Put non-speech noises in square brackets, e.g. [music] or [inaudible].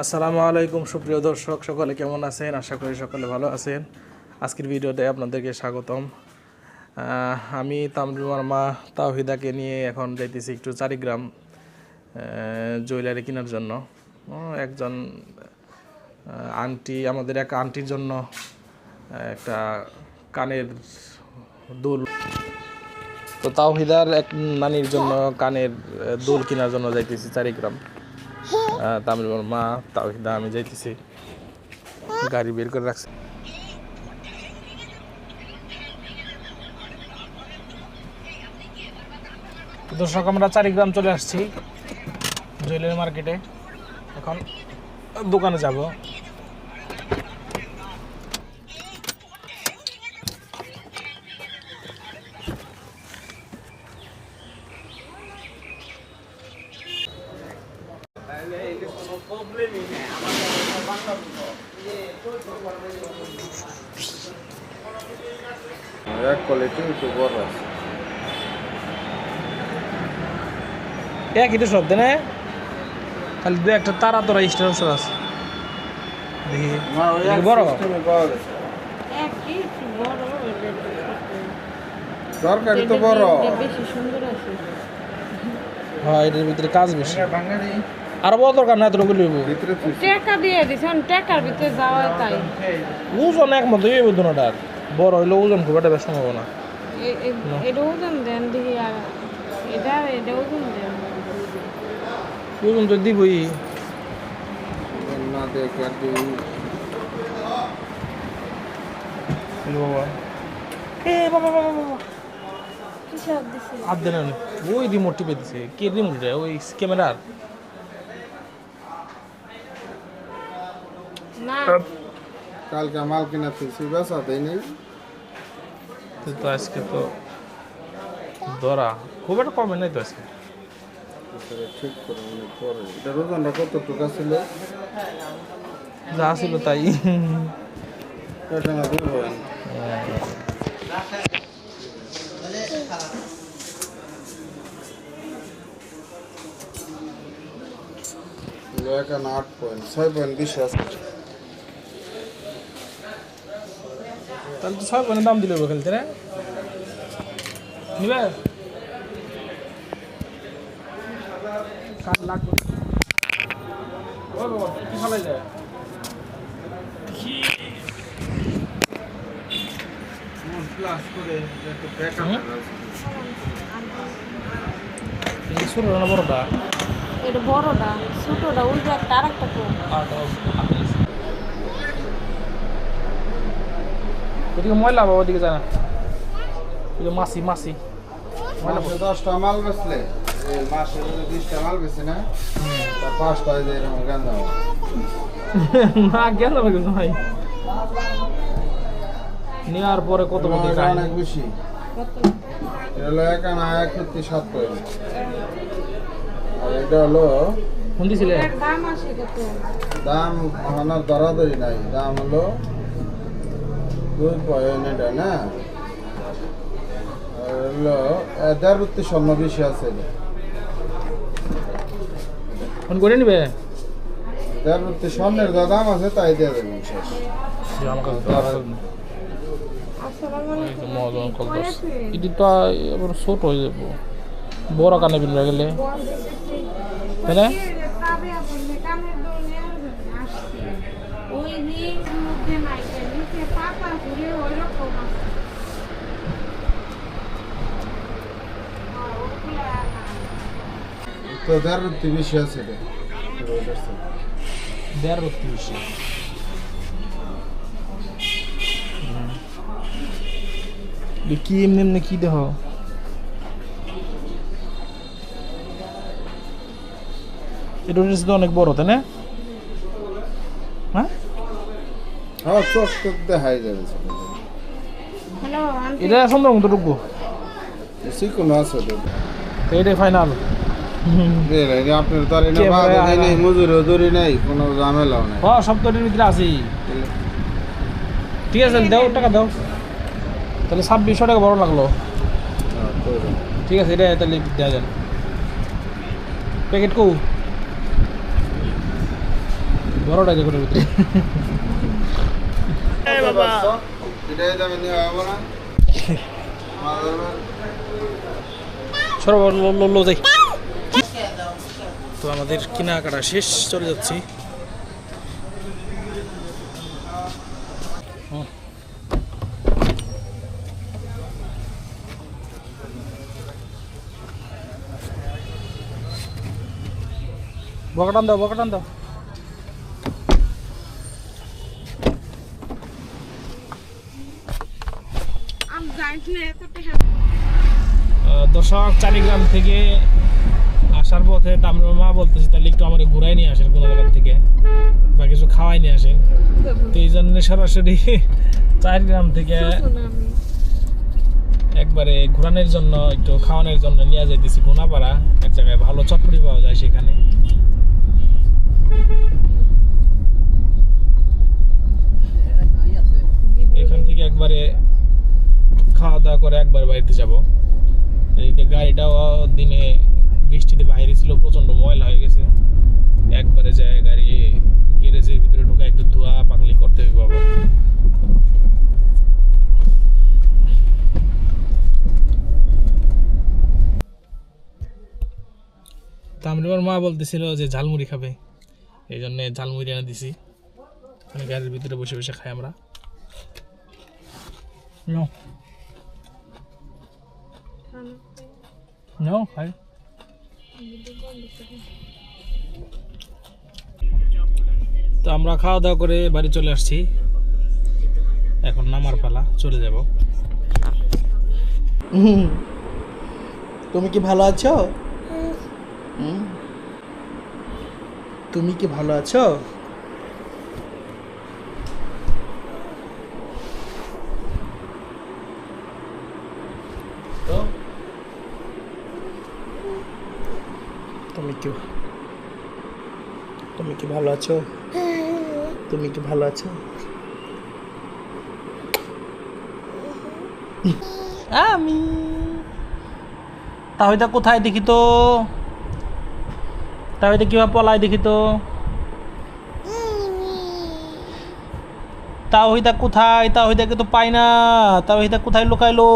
আসসালামু আলাইকুম, সুপ্রিয় দর্শক, সকলে কেমন আছেন? আশা করি সকলে ভালো আছেন। আজকের ভিডিওতে আপনাদেরকে স্বাগতম। আমি তামরিমার মা তাওহিদাকে নিয়ে এখন যাইতেছি একটু চারিগ্রাম জুয়েলারি কেনার জন্য। একজন আন্টি, আমাদের এক আন্টির জন্য একটা কানের দুল। তো তাওহিদার এক নানির জন্য কানের দুল কেনার জন্য যাইতেছি চারিগ্রাম। তামিলমার মা, তাও আমি যাইতেছি। গাড়ি বের করে রাখছি। দর্শক, আমরা চারিগ্রাম চলে আসছি, জুয়েলারি মার্কেটে। এখন দোকানে যাব। কোয়ালিটি একটু বড় আছে একই তো সব দেনে খালি দু একটা তারা তোরা স্টার আছে। না বড়? তরকারি তো বড়। এটা বেশি সুন্দর আছে। হ্যাঁ এটার ভিতরে কাজ বেশি। বাঙালি আর বড় দরকার না এতটুকু লইব। টাকা দিয়ে দিছেন টাকার ভিতরে যাওয়া তাই। ওজন এক একমত এই দুটার বড় হইলে ওজন খুব একটা বেশ সম্ভব না। এ- এ- এটা ওজন দেন দেখি আর এটা এটা ওজন দেন। ওজন তো দিবই। না দেখে আর বাবা। এ বাবা বাবা বাবা হিসাব দিছে? হাত দেন ওই রিমোট টিপে দিছে। কে রিমোট ওই ক্যামেরার? কালকে মাল কিনা তুলছি বেসা দেই নেই তো আজকে তো ধরা খুব একটা কমে নাই তো আজকে সেটা ঠিক করে মনে পরে এটা ওজনটা কতটুকু ছিল যা ছিল তাই এটা না দেবো এখানে আট পয়েন্ট ছয় পয়েন্ট বেশি আছে তাহলে তো ছয় পয়েন্ট দাম দিলে খেলতে রে নিবে? কাজ লাগবে? ও বাবা কি ফালাই যায় প্লাস করে একটু ব্যাকআপ এই ছোট না বড়টা? এটা বড়টা ছোটটা ওই যে একটা আরেকটা ওদিকে ময়লা বাবা ওদিকে যায় না। মাসি মাসি দশটা মাল বেচলে মাসে যদি বিশটা মাল বেছে না পাঁচটা হয়ে [laughs] না গেল কিন্তু ভাই নেওয়ার পরে কত অনেক বেশি। এটা হলো এক আনা এক ফিফটি সাত পয়েন্ট আর এটা হলো দাম দরাদরি নাই। দাম হলো দুই পয়েন্ট এটা না? আর হলো এ, দেড় রুটি স্বর্ণ বেশি আছে ফোন করে নিবে? স্বর্ণের যা দাম আছে তাই দিয়ে দেবেন শেষ? এটি তো ছোট হয়ে যাব। বড় কানে বিনবে গেলে। তাই না তবে আপনি কানের দোলে আসছে ওই রিং মধ্যে নাই নিচে পাতা ঘুরে ওই রকম আছে আর ওগুলা না। তো দেড় রুটি বেশি আছে এটা দেড় রত্তি বেশি কি এমনি এমনি কি দেহ এটা হচ্ছে তো অনেক বড় তাই না হ্যাঁ হ্যাঁ চোখ চোখ দেখাই যাবে এটা সুন্দর মতো ঢুকবো। চিকুনো আছে তো এটাই ফাইনাল এই রে, যে আপনার নেই। মজুরি নেই কোনো ঝামেলাও নেই। হ সপ্তাহের ভিতরে আছি ঠিক আছে দাও টাকা দাও। তাহলে ছাব্বিশশো টাকা বড় লাগল। হ্যাঁ, ঠিক আছে এটা তাহলে দেওয়া যান প্যাকেট কৌ? বড়টা যে করে ভিতরে [laughs] বাবা এটাই দামে নিয়ে হবে না মাদার সরো লো লো লো যাই তো আমাদের কেনাকাটা শেষ চলে যাচ্ছি। বকাটান দাও বকাটান দাও আমি জানি না এত টাকা আহ, দর্শক চারিগ্রাম থেকে আসার পথে তামিল মা বলতেছে, তাহলে একটু আমার ঘুরাই নিয়ে আসেন জায়গা থেকে বা কিছু খাওয়াই নিয়ে আসেন। তো এই জন্য সরাসরি চারিগ্রাম থেকে একবারে ঘোরানোর জন্য, একটু খাওয়ানোর জন্য নিয়ে যাইতেছি গুনাপাড়া। এক জায়গায় ভালো চটপটি পাওয়া যায় সেখানে। এখান থেকে একবারে খাওয়া দাওয়া করে একবার বাড়িতে যাব। এইদিকে গাড়িটাও দিনে বৃষ্টিতে বাইরে ছিল প্রচণ্ড ময়লা হয়ে গেছে। একবারে যায় গাড়ি, গ্যারেজের ভিতরে ঢোকা একটু ধোয়া পাকলি করতে হইব আবার তো আমি আমার মা বলতেছিল যে ঝালমুড়ি খাবে। এই জন্য ঝালমুড়ি এনে দিছি। মানে গাড়ির ভিতরে বসে বসে খাই আমরা। No. খাই তো আমরা খাওয়া দাওয়া করে বাড়ি চলে আসছি। এখন নামার পালা চলে যাব। তুমি কি ভালো আছো? তুমি কি ভালো আছো? তুমি কি? তুমি কি ভালো আছো? তুমি কি ভালো আছো? আমি। কোথায় দেখি তো? তাহলে কীভাবে পলায় দেখি তো? তাওহিদা কোথায়? তাওহিদাকে তো পাই না। কোথায় লুকাইলো!